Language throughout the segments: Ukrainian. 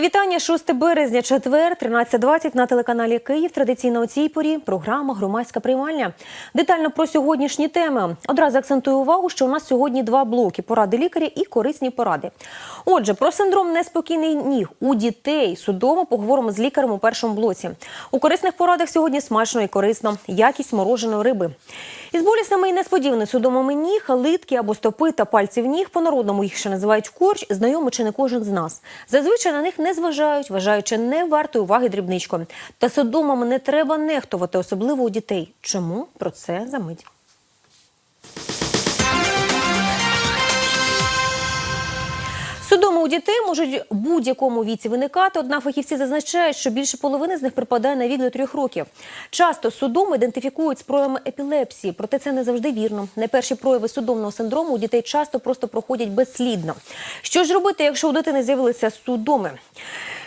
Вітання 6 березня, четвер, 13.20 на телеканалі Київ. Традиційно у цій порі програма Громадська приймальня. Детально про сьогоднішні теми. Одразу акцентую увагу, що у нас сьогодні два блоки: поради лікаря і корисні поради. Отже, про синдром неспокійний ніг у дітей судово поговоримо з лікарем у першому блоці. У корисних порадах сьогодні смачно і корисно, якість мороженої риби. Із болісними і несподіваними судомами ніг, литки або стопи та пальців ніг, по-народному їх ще називають корч, знайомий чи не кожен з нас. Зазвичай на них не зважають, вважаючи не вартою уваги дрібничко. Та судомами не треба нехтувати, особливо у дітей. Чому? Про це за у дітей можуть в будь-якому віці виникати, однак фахівці зазначають, що більше половини з них припадає на вік до трьох років. Часто судом ідентифікують з проявами епілепсії, проте це не завжди вірно. Найперші прояви судомного синдрому у дітей часто просто проходять безслідно. Що ж робити, якщо у дитини з'явилися судоми?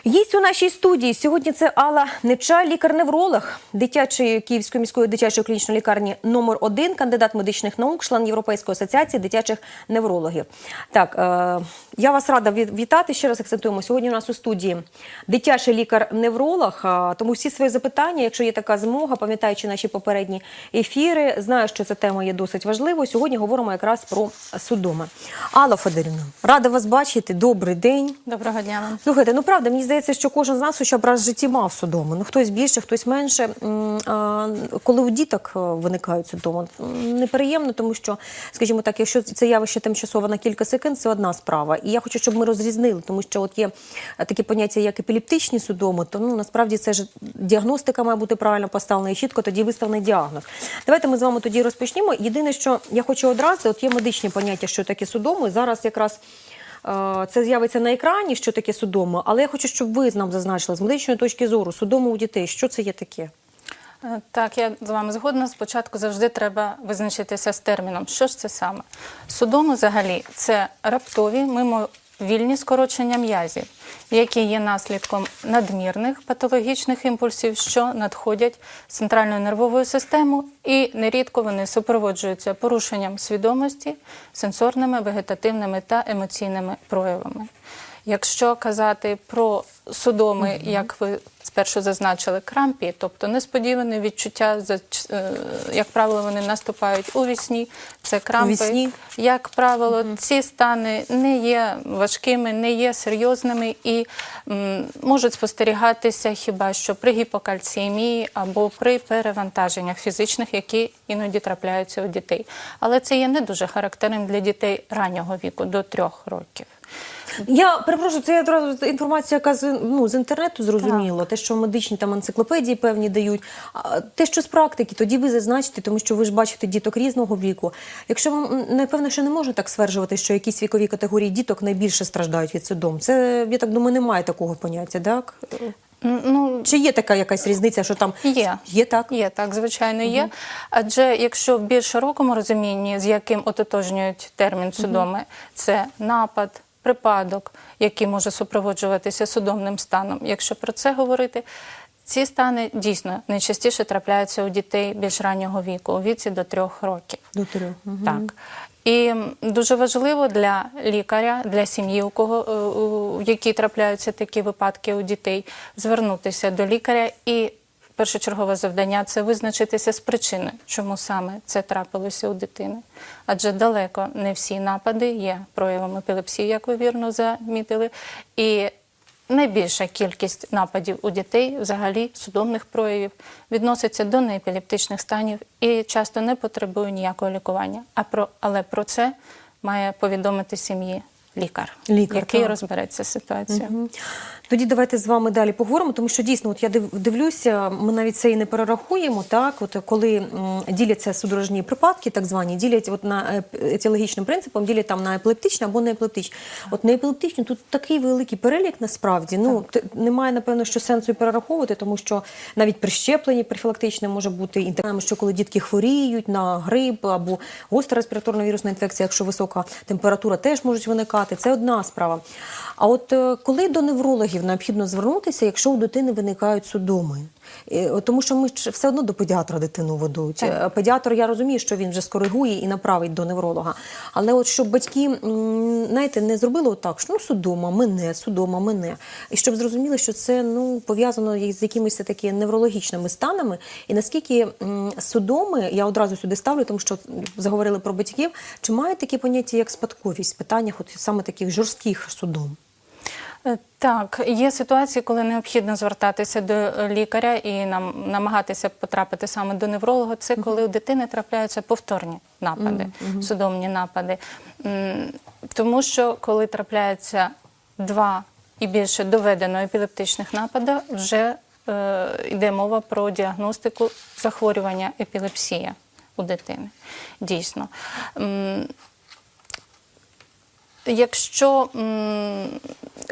Гість у нашій студії сьогодні це Алла Нечай, лікар-невролог дитячої Київської міської дитячої клінічної лікарні номер 1 кандидат медичних наук, член Європейської асоціації дитячих неврологів. Так, е, я вас рада вітати. Ще раз акцентуємо. Сьогодні у нас у студії дитячий лікар-невролог. Тому всі свої запитання, якщо є така змога, пам'ятаючи наші попередні ефіри, знаю, що ця тема є досить важливою. Сьогодні говоримо якраз про судоми. Алла Федорівна, рада вас бачити. Добрий день. Доброго дня. Слухайте, ну правда, мені здається, що кожен з нас хоча б раз в житті мав судоми. Ну хтось більше, хтось менше. Коли у діток е, виникають судоми, неприємно, тому що, скажімо так, якщо це явище тимчасово на кілька секунд, це одна справа. І я хочу, щоб ми розрізнили, тому що от є е, такі поняття, як епілептичні судоми, то ну насправді це ж діагностика має бути правильно поставлена і чітко тоді виставлений діагноз. Давайте ми з вами тоді розпочнемо. Єдине, що я хочу одразу, от є медичні поняття, що таке судоми. Зараз якраз. Е, Це з'явиться на екрані, що таке судома, але я хочу, щоб ви нам зазначили з медичної точки зору судома у дітей. Що це є таке? Е, Так, я з вами згодна. Спочатку завжди треба визначитися з терміном. Що ж це саме? Судоми взагалі це раптові мимовільні скорочення м'язів, які є наслідком надмірних патологічних імпульсів, що надходять з центральною нервовою системою, і нерідко вони супроводжуються порушенням свідомості, сенсорними, вегетативними та емоційними проявами. Якщо казати про судоми, як ви спершу зазначили, крампі, тобто несподіване відчуття, е, як правило, вони наступають у вісні, це крампи. вісні? Як правило, ці стани не є важкими, не є серйозними і м, можуть спостерігатися хіба що при гіпокальціємії або при перевантаженнях фізичних, які іноді трапляються у дітей. Але це є не дуже характерним для дітей раннього віку, до трьох років. Я перепрошую, це одразу інформація, яка з ну з інтернету зрозуміло. Те, що медичні там енциклопедії певні дають. А те, що з практики, тоді ви зазначите, тому що ви ж бачите діток різного віку. Якщо вам напевно, що не можна так стверджувати, що якісь вікові категорії діток найбільше страждають від судом. Це я так думаю, немає такого поняття, так? Ну, Чи є така якась різниця, що там Є. Є так? Є, так, звичайно, є. Адже якщо в більш широкому розумінні, з яким ототожнюють термін судоми, це напад, припадок, який може супроводжуватися судомним станом. Якщо про це говорити, ці стани дійсно найчастіше трапляються у дітей більш раннього віку, у віці до трьох років. До трьох. Мгм. Так. І дуже важливо для лікаря, для сім'ї, у кого е, у- в якій трапляються такі випадки у дітей, звернутися до лікаря. І першочергове завдання це визначитися з причиною, чому саме це трапилося у дитини. Адже далеко не всі напади є проявом епілепсії, як ви вірно замітили. І Найбільша кількість нападів у дітей, взагалі судомних проявів, відноситься до неепілептичних станів і часто не потребує ніякого лікування. А про але про це має повідомити сім'ї лікар, Лікар, який так. розбереться з ситуацією. Мгм. Тоді давайте з вами далі поговоримо, тому що дійсно, от я див- дивлюся, ми навіть це і не перерахуємо. Так, от коли м, діляться судорожні припадки, так звані, ділять от на етіологічним принципом, ділять там на епілептичні або не епілептичні. От на епілептичні тут такий великий перелік насправді. Ну т- немає напевно, що сенсу і перераховувати, тому що навіть при щепленні профілактичне може бути і знаємо, що коли дітки хворіють на грип або гостра респіраторна вірусна інфекція, якщо висока температура, теж можуть виникати. Це одна справа. А от е, коли до неврологів необхідно звернутися, якщо у дитини виникають судоми? Е, Тому що ми все одно до педіатра дитину ведуть. Е, Педіатр, я розумію, що він вже скоригує і направить до невролога. Але от щоб батьки, знаєте, не зробили отак, що ну судома, мене, судома, мене. І щоб зрозуміли, що це ну пов'язано із якимись таки неврологічними станами. І наскільки судоми, я одразу сюди ставлю, тому що заговорили про батьків, чи мають такі поняття, як спадковість в питаннях, от саме таких жорстких судом? Е, Так, є ситуації, коли необхідно звертатися до е, лікаря і нам намагатися потрапити саме до невролога. Це коли у дитини трапляються повторні напади, судомні напади. Тому що коли трапляється два і більше доведено епілептичних нападів, вже е, йде мова про діагностику захворювання епілепсія у дитини. Дійсно. Якщо м,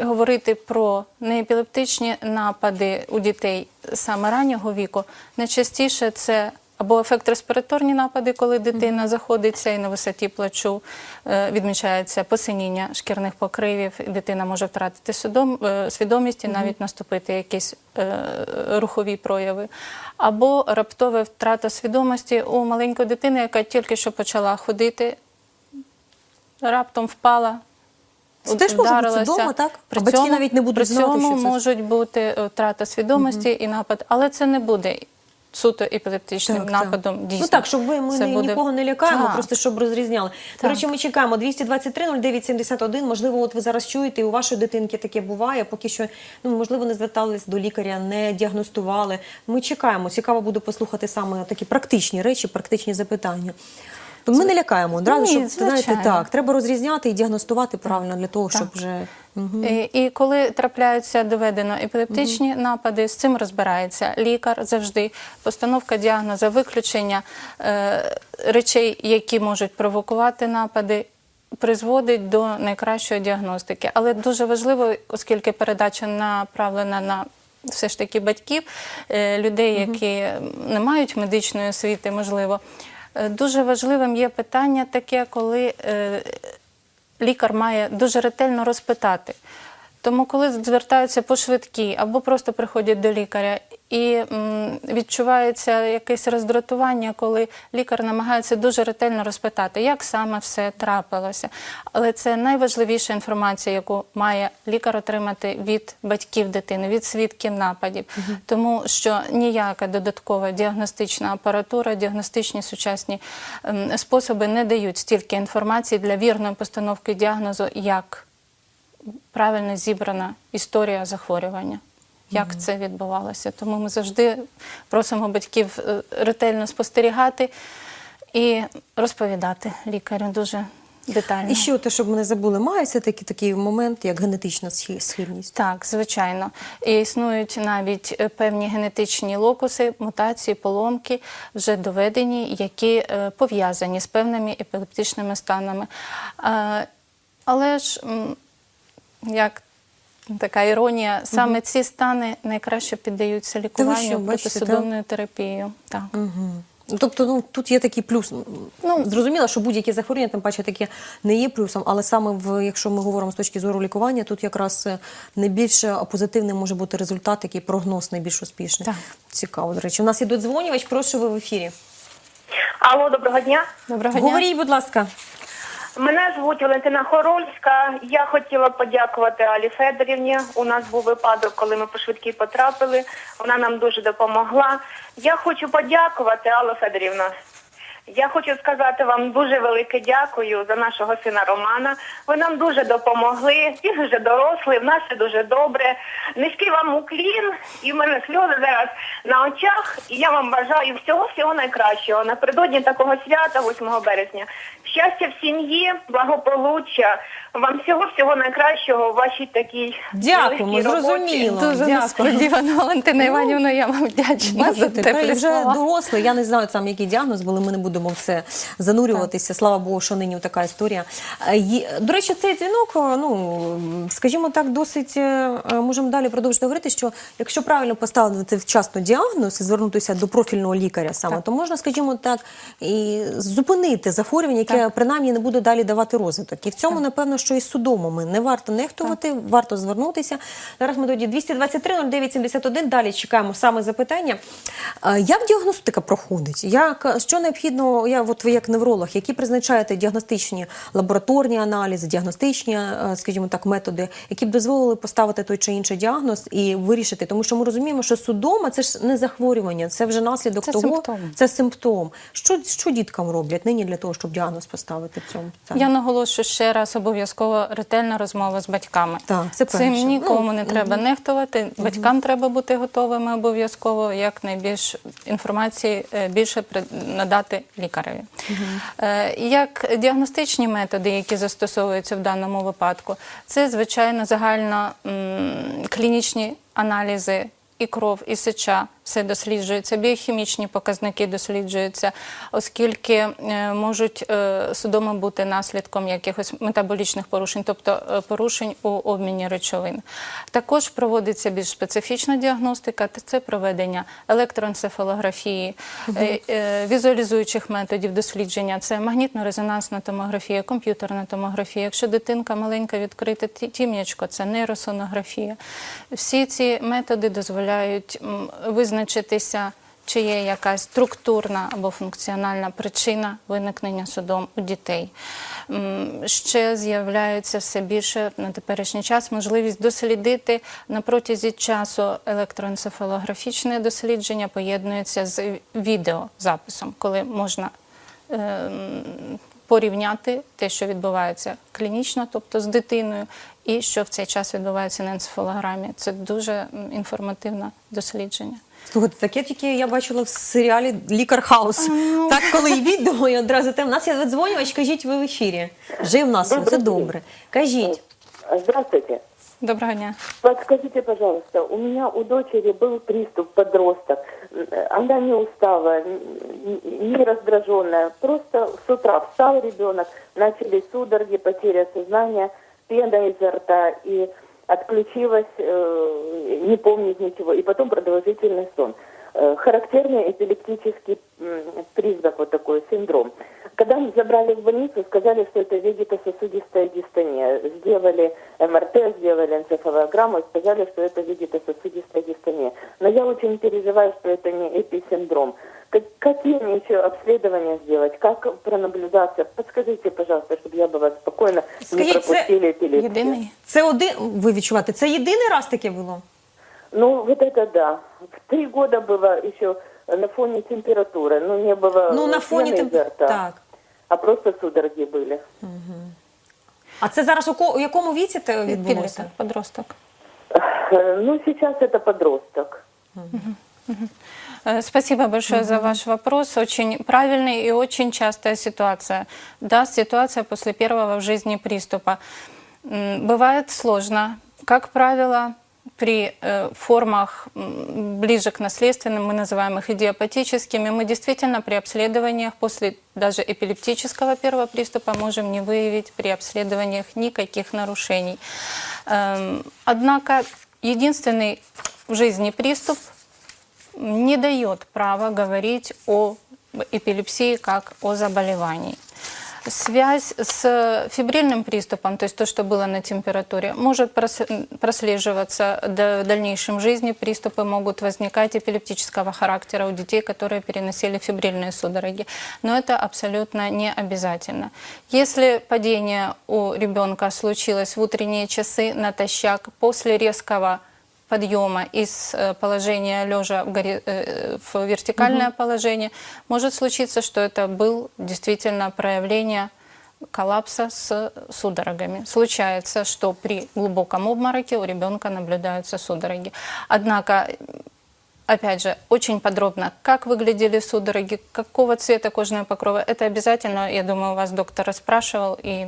говорити про неепілептичні напади у дітей саме раннього віку, найчастіше це або ефект респіраторні напади, коли дитина заходиться і на висоті плачу е, відмічається посиніння шкірних покривів, і дитина може втратити е, свідомість і навіть наступити якісь е, рухові прояви, або раптова втрата свідомості у маленької дитини, яка тільки що почала ходити раптом впала. Це теж може бути вдома, так? А батьки навіть не будуть при знати, цьому що це- можуть бути е, втрата свідомості і напад, але це не буде суто епілептичним Так, так. нападом. Дійсно, Ну так, щоб ви ми Це ні- буде- нікого не лякаємо, Так. просто щоб розрізняли. До Так. речі, ми чекаємо 223 09 71. Можливо, от ви зараз чуєте, і у вашої дитинки таке буває. Поки що, ну можливо, не звертались до лікаря, не діагностували. Ми чекаємо. Цікаво буде послухати саме такі практичні речі, практичні запитання. Ми не лякаємо одразу, щоб знаєте, так треба розрізняти і діагностувати правильно для того, щоб вже Мгм. І, і коли трапляються доведено епілептичні напади, з цим розбирається лікар завжди. Постановка діагноза, виключення е, речей, які можуть провокувати напади. Призводить до найкращої діагностики, але дуже важливо, оскільки передача направлена на все ж таки батьків, е, людей, які не мають медичної освіти, можливо. Е, Дуже важливим є питання таке, коли е, лікар має дуже ретельно розпитати. Тому, коли звертаються по швидкі або просто приходять до лікаря і відчувається якесь роздратування, коли лікар намагається дуже ретельно розпитати, як саме все трапилося. Але це найважливіша інформація, яку має лікар отримати від батьків дитини, від свідків нападів, тому що ніяка додаткова діагностична апаратура, діагностичні сучасні ем, способи не дають стільки інформації для вірної постановки діагнозу, як правильно зібрана історія захворювання. Як це відбувалося? Тому ми завжди просимо батьків е, ретельно спостерігати і розповідати лікарю дуже детально. І ще те, щоб ми не забули, має все таки такий момент, як генетична схильність. Так, звичайно. І існують навіть е, певні генетичні локуси, мутації, поломки вже доведені, які е, пов'язані з певними епілептичними станами. Але ж, як така іронія, саме ці стани найкраще піддаються що, лікуванню бачите, протисудомною терапією. Так. Угу. Тобто, ну тут є такий плюс. Ну зрозуміло, що будь-які захворювання, тим паче таке не є плюсом, але саме в якщо ми говоримо з точки зору лікування, тут якраз е, найбільш позитивним може бути результат, який прогноз найбільш успішний. Так. Цікаво. До речі, у нас є додзвонювач. Прошу ви в ефірі. Алло, доброго дня. Доброго дня. Говоріть, будь ласка. Мене звуть Валентина Хорольська. Я хотіла подякувати Алі Федорівні. У нас був випадок, коли ми по швидкій потрапили. Вона нам дуже допомогла. Я хочу подякувати, Алла Федорівна. Я хочу сказати вам дуже велике дякую за нашого сина Романа. Ви нам дуже допомогли. Він вже дорослий, в нас все дуже добре. Низький вам уклін, і в мене сльози зараз на очах. І я вам бажаю всього всього найкращого напередодні такого свята, 8 березня. Щастя в сім'ї, благополуччя. Вам всього всього найкращого в вашій такій Дякуємо, великій роботі. зрозуміло. Дуже Дякую. несподівано, Валентина Іванівна, я вам вдячна за Бачите, теплі вже слова. дорослий. Я не знаю сам, який діагноз, були ми не будемо будемо в це занурюватися. Слава Богу, що нині така історія. Е, До речі, цей дзвінок, е, ну скажімо так, досить е, можемо далі продовжити говорити, що якщо правильно поставити вчасно діагноз і звернутися до профільного лікаря саме, Так. то можна, скажімо так, і зупинити захворювання, яке Так. принаймні не буде далі давати розвиток. І в цьому, напевно, що і судомами не варто нехтувати, варто звернутися. Зараз ми тоді 223 09 71, Далі чекаємо саме запитання. Як діагностика проходить? Як що необхідно? Я от ви як невролог, які призначаєте діагностичні лабораторні аналізи, діагностичні, е, скажімо так, методи, які б дозволили поставити той чи інший діагноз і вирішити, тому що ми розуміємо, що судома це ж не захворювання, це вже наслідок Це того, симптом. це симптом. Що, що діткам роблять нині для того, щоб діагноз поставити в цьому? питанні? Я наголошую ще раз обов'язково ретельна розмова з батьками. Так, це Цим перше. нікому Ну, не треба нехтувати. Батькам треба бути готовими обов'язково, як найбільш інформації е, більше при- надати лікареві. Угу. Як діагностичні методи, які застосовуються в даному випадку, це звичайно загально м, клінічні аналізи. І кров, і сеча все досліджується, біохімічні показники досліджуються, оскільки е, можуть е, судоми бути наслідком якихось метаболічних порушень, тобто е, порушень у обміні речовин. Також проводиться більш специфічна діагностика, це проведення електроенцефалографії, візуалізуючих методів дослідження, це магнітно-резонансна томографія, комп'ютерна томографія. Якщо дитинка маленька відкрите ті- тім'ячко, це нейросонографія. Всі ці методи дозволяють м, визначитися. Чи є якась структурна або функціональна причина виникнення судом у дітей? Ще з'являється все більше на теперішній час можливість дослідити на протязі часу електроенцефалографічне дослідження поєднується з відеозаписом, коли можна ем, порівняти те, що відбувається клінічно, тобто з дитиною, і що в цей час відбувається на енцефалограмі. Це дуже інформативне дослідження. Слухайте, таке тільки я бачила в серіалі Лікар Хаус. Так, коли і відео, і одразу те. У нас є дзвонювач, кажіть, ви в ефірі. Жив нас, це добре. Кажіть. Здравствуйте. Доброго дня. Подскажите, пожалуйста, у меня у дочери был приступ подросток. Она не устала, н- не раздраженная. Просто с утра встал ребенок, начались судороги, потеря сознания, пена изо рта и отключилась, э, не помнит ничего. И потом продолжительный сон. Э, Характерный эпилептический м, признак, вот такой синдром. Когда мы забрали в больницу, сказали, что это вегетососудистая дистония. Сделали МРТ, сделали энцефалограмму и сказали, что это вегетососудистая дистония. Но я очень переживаю, что это не эписиндром. Как- какие мне еще обследования сделать? Как пронаблюдаться? Подскажите, пожалуйста, чтобы я была спокойно, не Скажите, пропустили эпилепсию. Єдиний. Це один, ви відчуваєте, це єдиний раз таке було? Ну, вот это да. В три года было еще на фоне температуры. Ну, не было Ну, на пены фоні изо тем... рта, Так. а просто судороги были. А це зараз у, ко- у якому віці це відбулося? Підліток, подросток. Э, Ну, сейчас это подросток. Э, Спасибо большое за ваш вопрос. Очень правильный и очень частая ситуация. Да, ситуация после первого в жизни приступа. М, Бывает сложно. Как правило, при э, формах ближе к наследственным, мы называем их идиопатическими, мы действительно при обследованиях после даже эпилептического первого приступа можем не выявить при обследованиях никаких нарушений. Эм, Однако единственный в жизни приступ не дает права говорить о эпилепсии как о заболевании. Связь с фибрильным приступом, то есть то, что было на температуре, может прос- прослеживаться до- дальнейшем жизни. Приступы могут возникать эпилептического характера у детей, которые переносили фибрильные судороги. Но это абсолютно не обязательно. Если падение у ребенка случилось в утренние часы натощак после резкого подъема из э, положения лежа в, гори- э, в вертикальное положение, может случиться, что это был действительно проявление коллапса с судорогами. Случается, что при глубоком обмороке у ребенка наблюдаются судороги. Однако Опять же, очень подробно, как выглядели судороги, какого цвета кожного покрова. Это обязательно, я думаю, вас доктор расспрашивал, и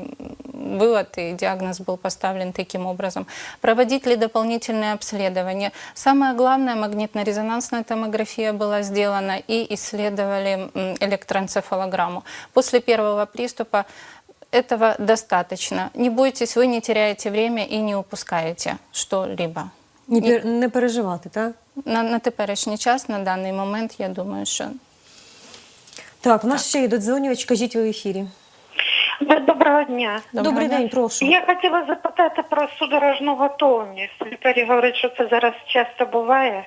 вывод и диагноз был поставлен таким образом. Проводить ли дополнительные обследования? Самое главное, магнитно-резонансная томография была сделана и исследовали электроэнцефалограмму. После первого приступа этого достаточно. Не бойтесь, вы не теряете время и не упускаете что-либо. Ні, пер- не переживати, так? На, на теперішній час, на даний момент, я думаю, що Так, у нас ще є додзвонювач, кажіть ви в ефірі. Доброго дня. Добрий день, прошу. Я хотіла запитати про судорожну готовність. Лікарі говорять, що це зараз часто буває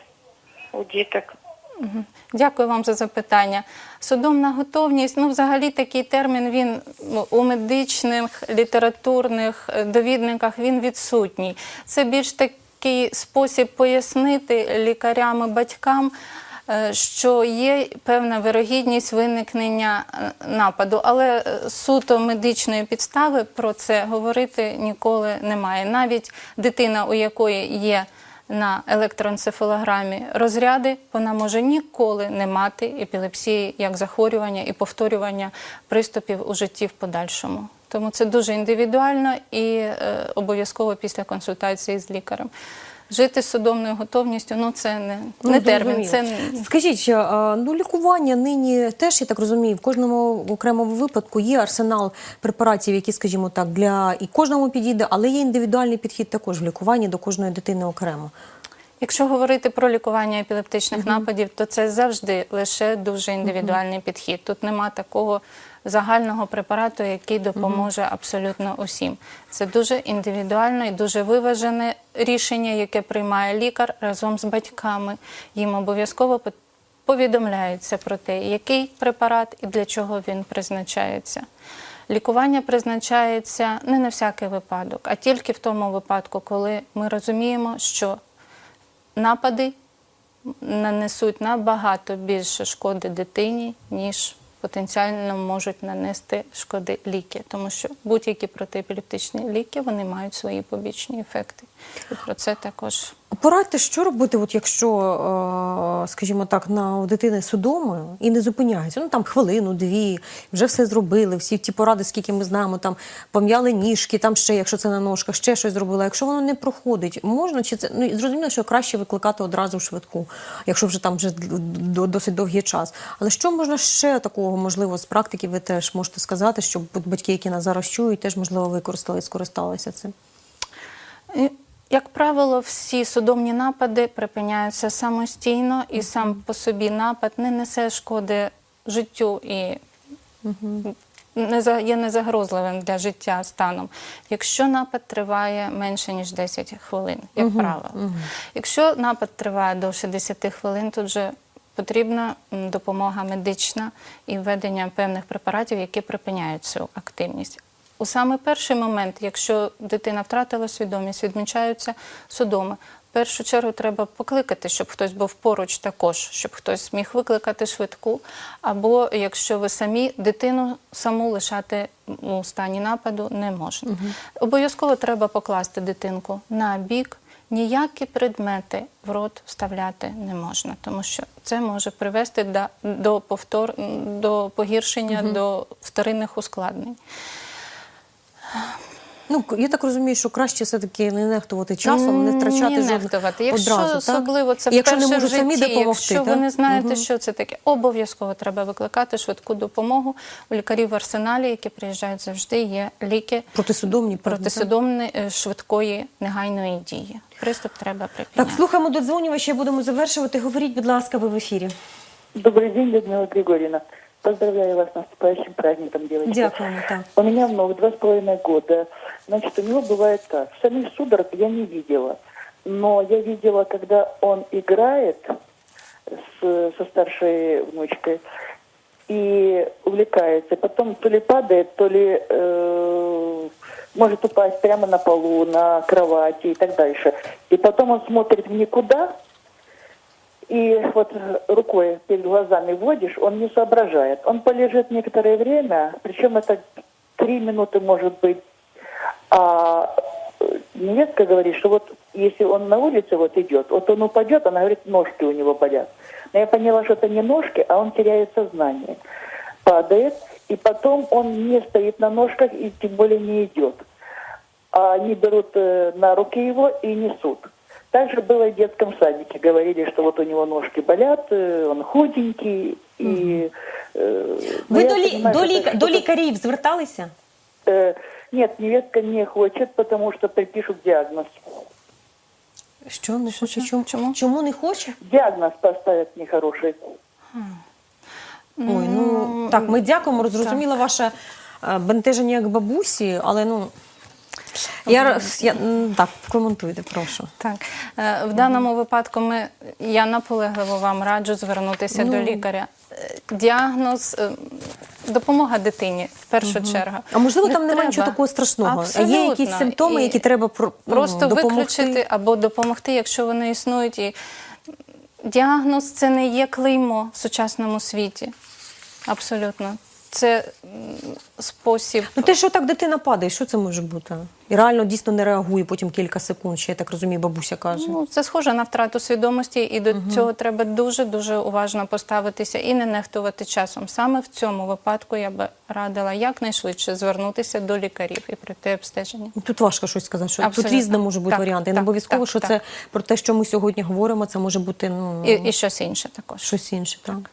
у діток. Дякую вам за запитання. Судомна готовність, ну, взагалі такий термін він ну, у медичних, літературних е, довідниках він відсутній. Це більш такий спосіб пояснити лікарям і батькам, е, що є певна вирогідність виникнення е, нападу, але е, суто медичної підстави про це говорити ніколи немає. Навіть дитина, у якої є на електроенцефалограмі розряди, вона може ніколи не мати епілепсії як захворювання і повторювання приступів у житті в подальшому. Тому це дуже індивідуально і е, обов'язково після консультації з лікарем. Жити з судомною готовністю ну це не, Ну, не термін. Це Скажіть, а, ну лікування нині теж, я так розумію, в кожному окремому випадку є арсенал препаратів, які, скажімо так, для і кожному підійде, але є індивідуальний підхід також в лікуванні до кожної дитини окремо. Якщо говорити про лікування епілептичних нападів, то це завжди лише дуже індивідуальний підхід. Тут нема такого загального препарату, який допоможе абсолютно усім. Це дуже індивідуально і дуже виважене рішення, яке приймає лікар разом з батьками. Їм обов'язково повідомляється про те, який препарат і для чого він призначається. Лікування призначається не на всякий випадок, а тільки в тому випадку, коли ми розуміємо, що напади нанесуть набагато більше шкоди дитині, ніж потенціально можуть нанести шкоди ліки, тому що будь-які протиепілептичні ліки вони мають свої побічні ефекти. І про це також Порадьте, що робити, от якщо, е, скажімо так, на у дитини судоми і не зупиняється. Ну там хвилину, дві, вже все зробили, всі ті поради, скільки ми знаємо, там пом'яли ніжки, там ще, якщо це на ножках, ще щось зробили. Якщо воно не проходить, можна чи це ну зрозуміло, що краще викликати одразу швидку, якщо вже там вже досить довгий час. Але що можна ще такого, можливо, з практики ви теж можете сказати, щоб батьки, які нас зараз чують, теж можливо використали, і скористалися цим. Як правило, всі судомні напади припиняються самостійно, і сам по собі напад не несе шкоди життю і не є незагрозливим для життя станом. Якщо напад триває менше ніж 10 хвилин, як правило. Якщо напад триває довше 10 хвилин, тут вже потрібна допомога медична і введення певних препаратів, які припиняють цю активність. У саме перший момент, якщо дитина втратила свідомість, відмічаються судоми. В першу чергу треба покликати, щоб хтось був поруч також, щоб хтось міг викликати швидку. Або якщо ви самі дитину саму лишати у стані нападу не можна. Обов'язково треба покласти дитинку на бік. Ніякі предмети в рот вставляти не можна, тому що це може привести до, до повтор до погіршення, до вторинних ускладнень. Ну, я так розумію, що краще все-таки не нехтувати часом, не втрачати не нехтувати. Якщо одразу, так? це якщо не вперше можуть в самі допомогти, якщо ви не знаєте, Мгм. що це таке, обов'язково треба викликати швидку допомогу. У лікарів в арсеналі, які приїжджають завжди, є ліки Протисудомні, певно, так? протисудомної е, швидкої негайної дії. Приступ треба Так, припиняти. слухаємо додзвонювача, будемо завершувати. Говоріть, будь ласка, ви в ефірі. Добрый день, Людмила Григорьевна. Поздравляю вас с наступающим праздником, девочки. Дякуємо, так. У меня внук два с половиной года. Значит, у него бывает так. Самих судорог я не видела. Но я видела, когда он играет с, со старшей внучкой и увлекается. Потом то ли падает, то ли э, может упасть прямо на полу, на кровати и так дальше. И потом он смотрит в никуда, и вот рукой перед глазами вводишь, он не соображает. Он полежит некоторое время, причем это три минуты может быть. А э, невестка говорит, что вот если он на улице вот идет, вот он упадет, она говорит, ножки у него болят. Но я поняла, что это не ножки, а он теряет сознание. Падает, и потом он не стоит на ножках и тем более не идет. а они берут э, на руки его и несут. Также было и в детском садике. Говорили, что вот у него ножки болят, э, он худенький. И, э, но Ви я до, лі... понимаю, до, что это ліка... до что-то- лікарів зверталися? Э, нет, невестка не хочет, потому что припишут диагноз. Що не хоче? що? Чому? Чому? Чому не хоче? Диагноз поставят нехороший. Ой, ну так, ми дякуємо, зрозуміла ваше е, бентеження як бабусі, але ну я, я так, коментуйте, прошу. Так, Е, в даному випадку ми я наполегливо вам раджу звернутися Ну. до лікаря. Е, Діагноз, е, допомога дитині в першу чергу. А можливо, там немає нічого такого страшного. Абсолютно. Є якісь симптоми, І які треба про- ну, просто допомогти? виключити або допомогти, якщо вони існують. І діагноз це не є клеймо в сучасному світі. Абсолютно. Це спосіб. Ну те, що так дитина падає, що це може бути? І реально дійсно не реагує потім кілька секунд, ще я так розумію, бабуся каже. Ну, це схоже на втрату свідомості, і до цього треба дуже дуже уважно поставитися і не нехтувати часом. Саме в цьому випадку я би радила якнайшвидше звернутися до лікарів і пройти обстеження. Тут важко щось сказати, що Абсолютно. тут різне може бути Так, варіанти. І не обов'язково, так, що так. це про те, що ми сьогодні говоримо, це може бути ну, І, і щось інше також. щось інше. Так. Так,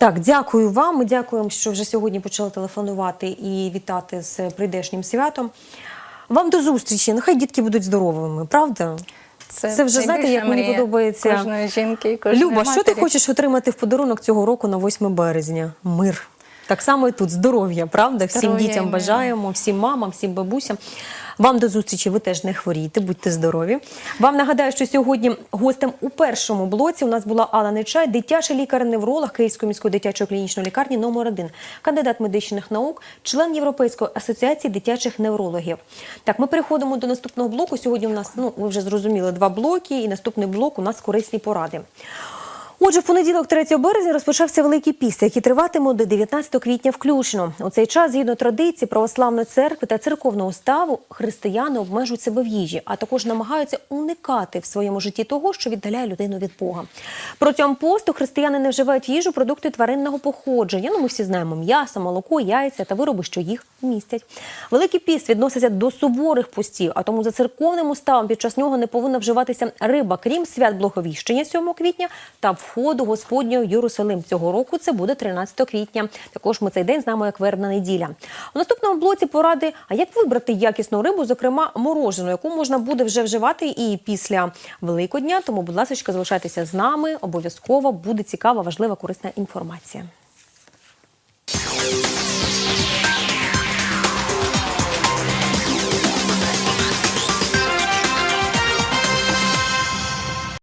дякую вам. Ми дякуємо, що вже сьогодні почали телефонувати і вітати з прийдешнім святом. Вам до зустрічі. Нехай дітки будуть здоровими, правда? Це вже, знаєте, як мені подобається. кожної жінки кожної Люба, що ти хочеш отримати в подарунок цього року на 8 березня? Мир. Так само і тут здоров'я, правда? Всім Здоров'я і дітям бажаємо, всім мамам, всім бабусям. Вам до зустрічі, ви теж не хворійте, будьте здорові. Вам нагадаю, що сьогодні гостем у першому блоці у нас була Алла Нечай, дитячий лікар-невролог Київської міської дитячої клінічної лікарні номер 1 кандидат медичних наук, член Європейської асоціації дитячих неврологів. Так, ми переходимо до наступного блоку. Сьогодні у нас, ну ви вже зрозуміли, два блоки, і наступний блок у нас корисні поради. Отже, в понеділок, 3 березня, розпочався Великий Піст, який триватиме до 19 квітня включно. У цей час, згідно традиції православної церкви та церковного ставу, християни обмежують себе в їжі, а також намагаються уникати в своєму житті того, що віддаляє людину від Бога. Протягом посту християни не вживають в їжу продукти тваринного походження. Ну, ми всі знаємо м'ясо, молоко, яйця та вироби, що їх містять. Великий піст відноситься до суворих постів, а тому за церковним уставом під час нього не повинна вживатися риба, крім свят Благовіщення 7 квітня та входу Господнього Єрусалим. Цього року це буде 13 квітня. Також ми цей день знаємо як вербна неділя. У наступному блоці поради, а як вибрати якісну рибу, зокрема морожену, яку можна буде вже вживати і після Великодня. Тому, будь ласка, залишайтеся з нами. Обов'язково буде цікава, важлива, корисна інформація.